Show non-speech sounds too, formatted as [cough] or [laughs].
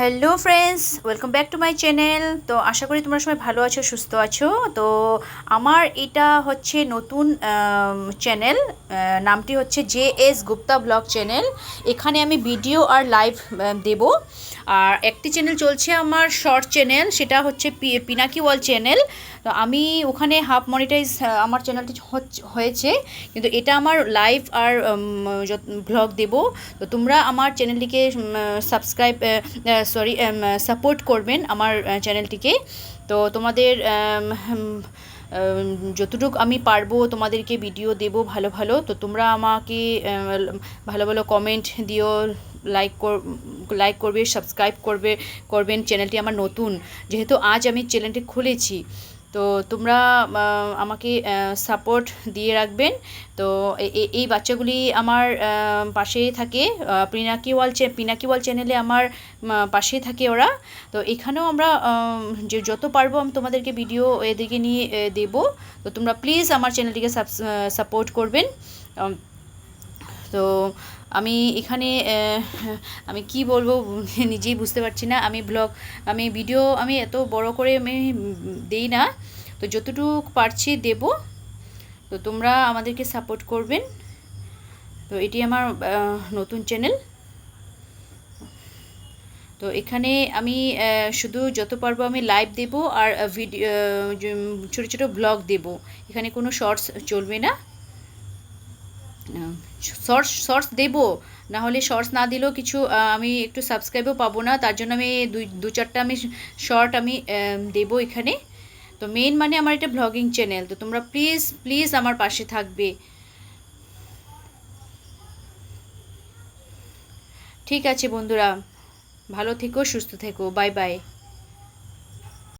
Hello friends welcome back to my channel তো আশা করি তোমরা সবাই ভালো আছো, সুস্থ আছো। তো আমার এটা হচ্ছে নতুন চ্যানেল নামটি হচ্ছে J S Gupta vlog channel এখানে আমি ভিডিও আর লাইভ দেব। আর একটি চ্যানেল চলছে আমার শর্ট চ্যানেল সেটা হচ্ছে পিনাকি ওয়াল চ্যানেল তো আমি ওখানে হাফ মনিটাইজ আমার চ্যানেলটি হয়েছে। কিন্তু এটা আমার লাইভ আর ব্লগ দেব। তো তোমরা আমার চ্যানেলটিকে সাবস্ক্রাইব সরি সাপোর্ট করবেন আমার চ্যানেলটিকে তো তোমাদের হুম, উম, যতটুকু আমি পারব তোমাদেরকে ভিডিও দেব ভালো ভালো। তো তোমরা আমাকে ভালো ভালো কমেন্ট দিও লাইক কর লাইক করবে সাবস্ক্রাইব করবে করবেন। চ্যানেলটি আমার নতুন। যেহেতু আজ আমি চ্যানেলটি খুলেছি। তো তোমরা আমাকে সাপোর্ট দিয়ে রাখবেন। তো এই বাচ্চাগুলি আমার পাশেই থাকে। পিনাকি ওয়াল পিনাকি ওয়াল চ্যানেলে আমার পাশেই থাকে ওরা। তো এখানেও আমরা যে, যত পারব আমি তোমাদেরকে ভিডিও এদিকে নিয়ে দেব। তো তোমরা প্লিজ আমার চ্যানেলটিকে সাপোর্ট করবেন। তো আমি এখানে আমি কি বলব [laughs] নিজেই বুঝতে পারছি না। আমি ব্লগ, আমি ভিডিও আমি এত বড় করে আমি দেই না। তো যতটুকু পারছি দেব। তো তোমরা আমাদেরকে সাপোর্ট করবেন। তো এটি আমার নতুন চ্যানেল তো এখানে আমি শুধু যত পারব আমি লাইভ দেব আর ভিডিও ছোটো ছোটো ব্লগ দেব। এখানে কোনো শর্টস চলবে না। শর্টস শর্টস দেবো। না হলে শর্টস না দিলেও কিছু আমি একটু সাবস্ক্রাইবও পাবো না। তার জন্য আমি দুই, দু চারটা আমি শর্ট আমি দেবো এখানে। তো মেন মানে আমার এটা ব্লগিং চ্যানেল তো তোমরা প্লিজ প্লিজ আমার পাশে থাকবে। ঠিক আছে বন্ধুরা। ভালো থেকো, সুস্থ থেকো। Bye bye